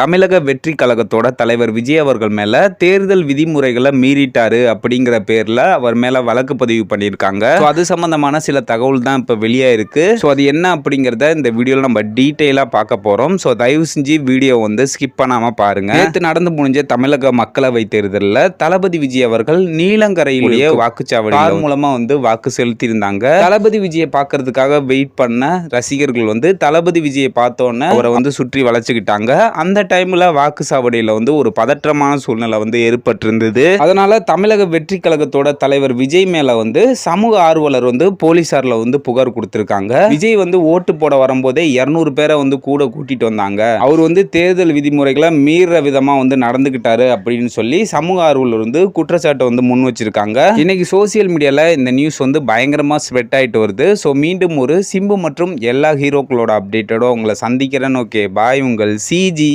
தமிழக வெற்றி கழகத்தோட தலைவர் விஜய் அவர்கள் மேல தேர்தல் விதிமுறைகளை மீறிட்டாரு அப்படிங்கிற பேர்ல அவர் மேல வழக்கு பதிவு பண்ணியிருக்காங்க. அது சம்பந்தமான சில தகவல் தான் இப்ப வெளியே இருக்கு. ஸோ அது என்ன அப்படிங்கிறத இந்த வீடியோல நம்ம டீட்டெயிலா பார்க்க போறோம். ஸோ தயவு செஞ்சு வீடியோ வந்து ஸ்கிப் பண்ணாம பாருங்க. நேற்று நடந்து முடிஞ்ச தமிழக மக்களவை தேர்தலில் தளபதி விஜய் அவர்கள் நீலங்கரையிலேயே வாக்குச்சாவடி கார் மூலமா வந்து வாக்கு செலுத்தியிருந்தாங்க. தளபதி விஜயை பார்க்கறதுக்காக வெயிட் பண்ண ரசிகர்கள் வந்து தளபதி விஜயை பார்த்தோன்னே அவரை வந்து சுற்றி வளைச்சுக்கிட்டாங்க. அந்த டைம்ல வாக்குச்சாவடியில வந்து ஒரு பதற்றமான சூழ்நிலை வந்து ஏற்பட்டிருந்தது. அதனால தமிழக வெற்றி கழகத்தோட தலைவர் விஜய் மேல வந்து சமூக ஆர்வலர் வந்து போலீசார்ல வந்து புகார் கொடுத்திருக்காங்க. விஜய் வந்து ஓட்டு போட வரும்போதே இருநூறு பேரை வந்து கூட கூட்டிட்டு வந்தாங்க. அவர் வந்து தேர்தல் விதிமுறைகளை மீற விதமா வந்து நடந்துகிட்டாரு அப்படின்னு சொல்லி சமூக ஆர்வலர் வந்து குற்றச்சாட்டை வந்து முன் வச்சிருக்காங்க. இன்னைக்கு சோசியல் மீடியால இந்த நியூஸ் வந்து பயங்கரமா ஸ்ப்ரெட் ஆயிட்டு வருது. ஸோ மீண்டும் ஒரு சிம்பு மற்றும் எல்லா ஹீரோக்களோட அப்டேட்டோட உங்களை சந்திக்கிறேன். ஓகே பாய் உங்கள் சிஜி